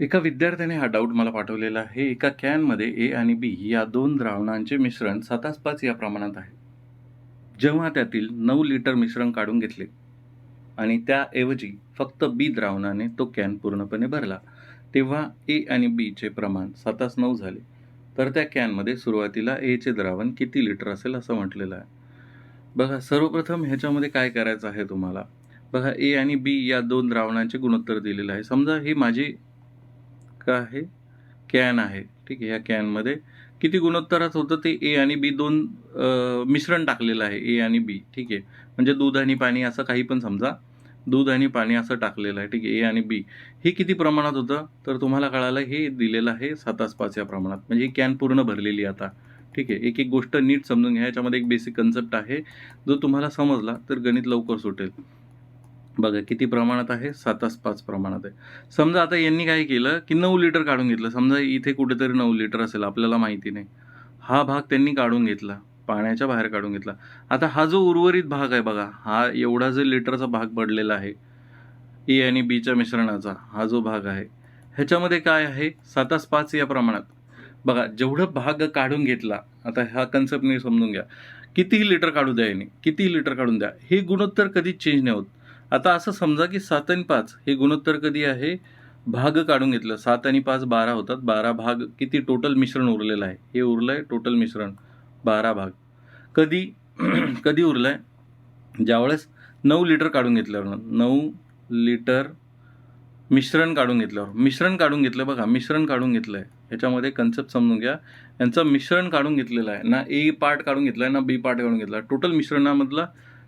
एका विद्यार्थ्याने हा डाऊट मला पाठवलेला आहे. एका कॅनमध्ये ए आणि बी या दोन द्रावणांचे मिश्रण सातास पाच या प्रमाणात आहे. जेव्हा त्यातील नऊ लिटर मिश्रण काढून घेतले आणि त्याऐवजी फक्त बी द्रावणाने तो कॅन पूर्णपणे भरला तेव्हा ए आणि बीचे प्रमाण सातास नऊ झाले. तर त्या कॅनमध्ये सुरुवातीला एचे द्रावण किती लिटर असेल असं म्हटलेलं आहे. बघा सर्वप्रथम ह्याच्यामध्ये काय करायचं आहे तुम्हाला? बघा ए आणि बी या दोन द्रावणांचे गुणोत्तर दिलेलं आहे. समजा ही माझी का आहे? कॅन आहे. ठीक आहे या कॅनमध्ये किती गुणोत्तरात होतं ते ए आणि बी दोन मिश्रण टाकलेलं आहे ए आणि बी. ठीक आहे. म्हणजे दूध आणि पाणी असं काही पण समजा दूध आणि पाणी असं टाकलेलं आहे. ठीक आहे ए आणि बी. हे किती प्रमाणात होतं? तर तुम्हाला कळालं हे दिलेलं आहे सातास पाच या प्रमाणात. म्हणजे ही कॅन पूर्ण भरलेली आता. ठीक आहे एक एक गोष्ट नीट समजून घ्या. याच्यामध्ये एक बेसिक कन्सेप्ट आहे जो तुम्हाला समजला तर गणित लवकर सुटेल. बघा किती प्रमाणात आहे? सातास पाच प्रमाणात आहे. समजा आता यांनी काय केलं की नऊ लिटर काढून घेतलं. समजा इथे कुठेतरी नऊ लिटर असेल आपल्याला माहिती नाही. हा भाग त्यांनी काढून घेतला पाण्याच्या बाहेर काढून घेतला. आता हा जो उर्वरित भाग आहे बघा हा एवढा जो लिटरचा भाग पडलेला आहे ए आणि बीच्या मिश्रणाचा हा जो भाग आहे ह्याच्यामध्ये काय आहे? सातास पाच या प्रमाणात. बघा जेवढं भाग काढून घेतला आता हा कन्सेप्ट समजून घ्या. किती लिटर काढू द्या याने? किती लिटर काढून द्या? हे गुणोत्तर कधीच चेंज नाही होत. आता असं समजा की सात आणि पाच हे गुणोत्तर कधी आहे? भाग काढून घेतलं. सात आणि पाच बारा होतात. बारा भाग किती टोटल मिश्रण उरलेलं आहे? हे उरलं आहे टोटल मिश्रण. बारा भाग. कधी कधी उरलं आहे ज्यावेळेस नऊ लिटर काढून घेतल्यावर नऊ लिटर मिश्रण काढून घेतल्यावर. मिश्रण काढून घेतलं बघा मिश्रण काढून घेतलं आहे ह्याच्यामध्ये कन्सेप्ट समजून घ्या. यांचं मिश्रण काढून घेतलेलं आहे. ना ए पार्ट काढून घेतला आहे ना बी पार्ट काढून घेतला टोटल मिश्रणामधला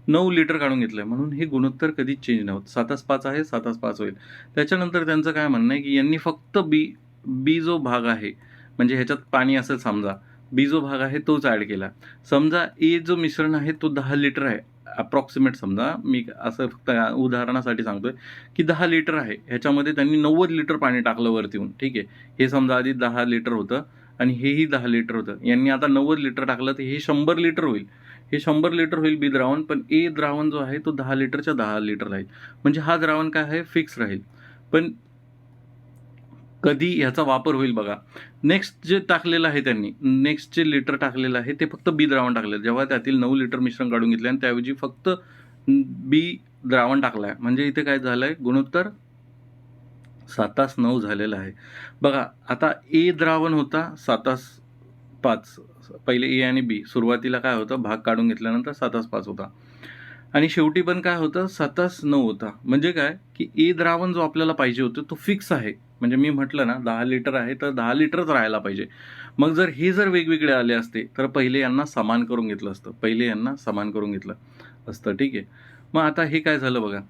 नऊ लिटर काढून घेतलं आहे म्हणून हे गुणोत्तर कधीच चेंज नाही होत. सातास पाच आहे सातास पाच होईल. त्याच्यानंतर त्यांचं काय म्हणणं आहे की यांनी फक्त बी बी जो भाग आहे म्हणजे ह्याच्यात पाणी असेल समजा बी जो भाग आहे तोच ॲड केला. समजा ए जो मिश्रण आहे तो दहा लिटर आहे. अप्रॉक्सिमेट समजा मी असं फक्त उदाहरणासाठी सांगतोय की दहा लिटर आहे. ह्याच्यामध्ये त्यांनी नव्वद लिटर पाणी टाकलं वरती येऊन. ठीक आहे? हे समजा आधी दहा लिटर होतं आणि हेही दहा लिटर होतं. यांनी आता नव्वद लिटर टाकलं तर हे शंभर लिटर होईल. हे शंभर लिटर होईल बी द्रावण पण ए द्रावण जो आहे तो दहा लिटरच्या दहा लिटर राहील. म्हणजे हा द्रावण काय आहे? फिक्स राहील. पण कधी ह्याचा वापर होईल बघा. नेक्स्ट जे टाकलेलं आहे त्यांनी नेक्स्ट जे लिटर टाकलेलं आहे ते फक्त बी द्रावण टाकलेलं जेव्हा त्यातील नऊ लिटर मिश्रण काढून घेतले आणि त्याऐवजी फक्त बी द्रावण टाकलं आहे. म्हणजे इथे काय झालं आहे गुणोत्तर सातास नऊ झालेलं आहे. बघा आता ए द्रावण होता सातास पाच. पहिले ए आणि बी. सुरुवातीला काय होतं भाग काढून घेतल्यानंतर सातास पाच होता. आणि शेवटी पण काय होतं सातास नऊ होता. म्हणजे काय की ए द्रावण जो आपल्याला पाहिजे होतं तो फिक्स आहे. म्हणजे मी म्हटलं ना दहा लिटर आहे तर दहा लिटरच राहायला पाहिजे. मग जर हे जर वेगवेगळे आले असते तर पहिले यांना समान करून घेतलं असतं. पहिले यांना समान करून घेतलं असतं. ठीक आहे. मग आता हे काय झालं बघा.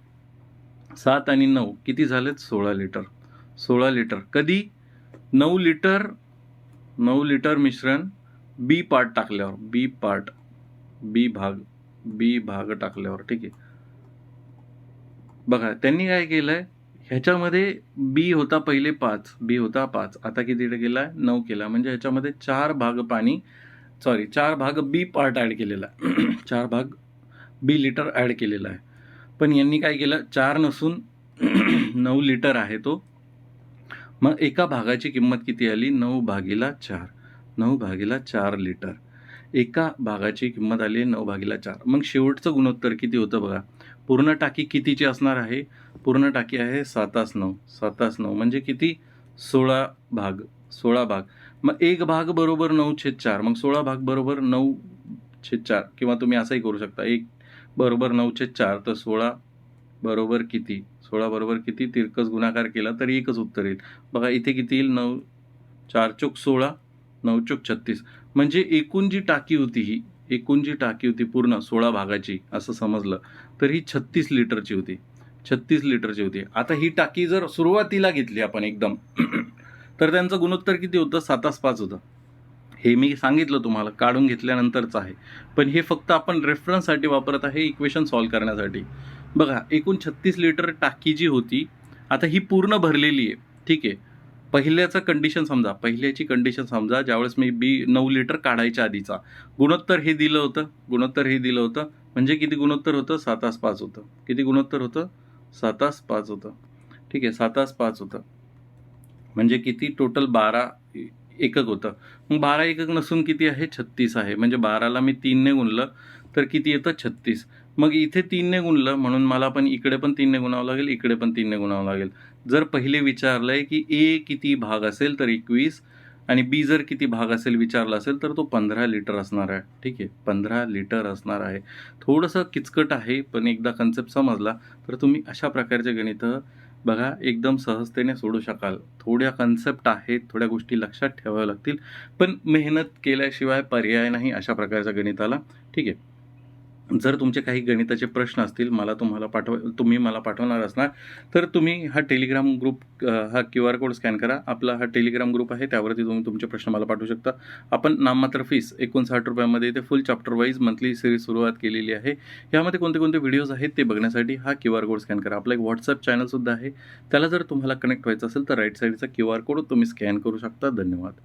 सात आणि नऊ किती झालेत? सोळा लिटर सोळा लिटर कधी? नऊ लिटर नऊ लिटर मिश्रण बी पार्ट टाकल्यावर बी पार्ट बी भाग बी भाग टाकल्यावर ठीक आहे. बघा त्यांनी काय केलंय? ह्याच्यामध्ये बी होता पहिले पाच बी होता पाच. आता किती केला आहे नऊ केला. म्हणजे ह्याच्यामध्ये चार भाग पाणी सॉरी चार भाग बी पार्ट ॲड केलेला आहे. चार भाग बी लिटर ॲड केलेला आहे. पण यांनी काय केलं? चार नसून नऊ लिटर आहे तो. मग एका भागाची किंमत किती आली? नऊ भागीला चार. नऊ भागीला चार लिटर. एका भागाची किंमत आली नऊ भागीला चार. मग शेवटचं गुणोत्तर किती होतं बघा? पूर्ण टाकी कितीची असणार आहे? पूर्ण टाकी आहे सातास नऊ. सातास नऊ म्हणजे किती? सोळा भाग. सोळा भाग. मग एक भाग बरोबर नऊ छेद चार. मग सोळा भाग बरोबर नऊ छेद चार. किंवा तुम्ही असंही करू शकता. एक बरोबर नऊ छेद चार तर सोळा बरोबर किती? सोळा बरोबर किती? तिरकस गुणाकार केला तर एकच उत्तर येईल. बघा इथे किती येईल? नऊ चार चोक सोळा. नऊ छत्तीस. म्हणजे एकूण जी टाकी होती ही एकूण जी टाकी होती पूर्ण सोळा भागाची असं समजलं तर ही छत्तीस लिटरची होती. छत्तीस लिटरची होती. आता ही टाकी जर सुरुवातीला घेतली आपण एकदम तर त्यांचं गुणोत्तर किती होतं? सातास पाच होतं. हे मी सांगितलं तुम्हाला काढून घेतल्यानंतरच आहे. पण हे फक्त आपण रेफरन्ससाठी वापरत आहे इक्वेशन सॉल्व्ह करण्यासाठी. बघा एकूण छत्तीस लिटर टाकी जी होती आता ही पूर्ण भरलेली आहे. ठीक आहे. पहिल्याचं कंडिशन समजा पहिल्याची कंडिशन समजा ज्यावेळेस मी बी नऊ लिटर काढायच्या आधीचा गुणोत्तर हे दिलं होतं गुणोत्तर हे दिलं होतं म्हणजे किती गुणोत्तर होतं? सातास पाच होतं. किती गुणोत्तर होतं? सातास पाच होतं. ठीक आहे सातास पाच होतं. म्हणजे किती? टोटल बारा एकक होतं. मग बारा एकक नसून किती आहे? छत्तीस आहे. म्हणजे बाराला मी तीनने गुणलं तर किती येतं? छत्तीस. मग इथे तीनने गुणलं म्हणून मला पण इकडे पण तीनने गुणावं लागेल इकडे पण तीनने गुणावं लागेल. जर पहिले विचारलं आहे की ए किती भाग असेल तर एकवीस आणि बी जर किती भाग असेल विचारला असेल तर तो पंधरा लिटर असणार आहे. ठीक आहे? पंधरा लिटर असणार आहे. थोडंसं किचकट आहे पण एकदा कन्सेप्ट समजला तर तुम्ही अशा प्रकारचे गणितं बघा एकदम सहजतेने सोडू शकाल. थोड्या कन्सेप्ट आहेत थोड्या गोष्टी लक्षात ठेवाव्या लागतील पण मेहनत केल्याशिवाय पर्याय नाही अशा प्रकारच्या गणिताला. ठीक आहे? जर तुमचे काही गणिताचे प्रश्न असतील मला तुम्हाला पाठव तुम्ही मला पाठवणार असणार तर तुम्ही हा टेलिग्राम ग्रुप हा क्यू आर कोड स्कॅन करा. आपला हा टेलिग्राम ग्रुप आहे त्यावरती तुम्ही तुमचे प्रश्न मला पाठवू शकता. आपण नाममात्र फीस एकोणसाठ रुपयामध्ये इथे full chapter wise monthly series सुरुवात केलेली आहे. यामध्ये कोणते कोणते व्हिडिओज आहेत ते बघण्यासाठी हा क्यू आर कोड स्कॅन करा. आपला एक व्हॉट्सअप चॅनलसुद्धा आहे. त्याला जर तुम्हाला कनेक्ट व्हायचं असेल तर राईट साईडचा क्यू आर कोड तुम्ही स्कॅन करू शकता. धन्यवाद.